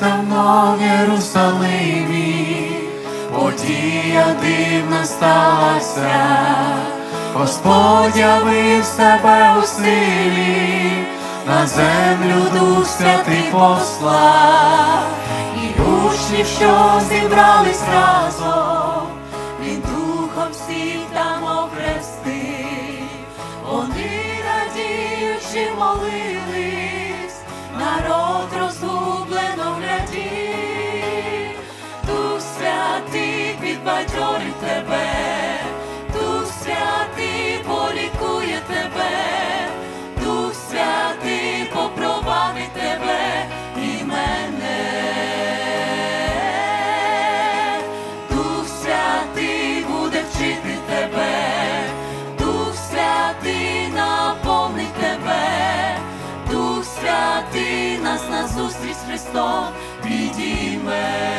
давно в Єрусалимі, подія дивна сталася, Господь явив себе у силі, на землю Дух Святий послав, і учнів, що зібрались разом, він духом всіх там охрестив, вони радіючи молились, підбадьорить тебе, Дух святий полікує тебе, Дух святий попровадить тебе і мене. Дух святий буде вчити тебе, Дух святий наповнить тебе, Дух святий нас на зустріч з Христом підійме.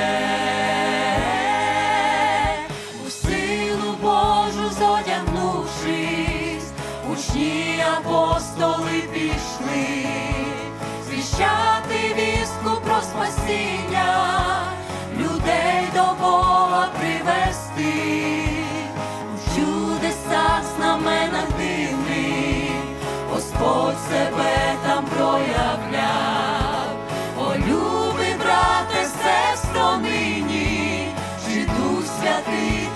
Зодягнувшись, апостоли пішли, звіщати вістку про спасіння, людей до Бога привести, у чудесах знаменах дивних, Господь себе там проявляв, о любий брате, сестро нині, Дух Святий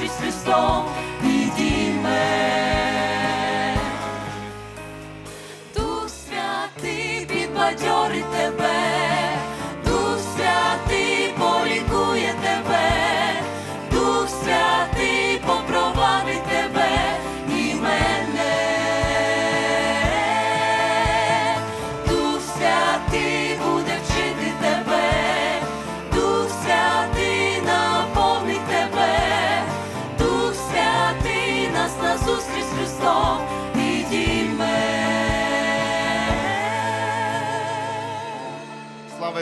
зустріч Христом підійме. Дух Святий підбадьорить тебе,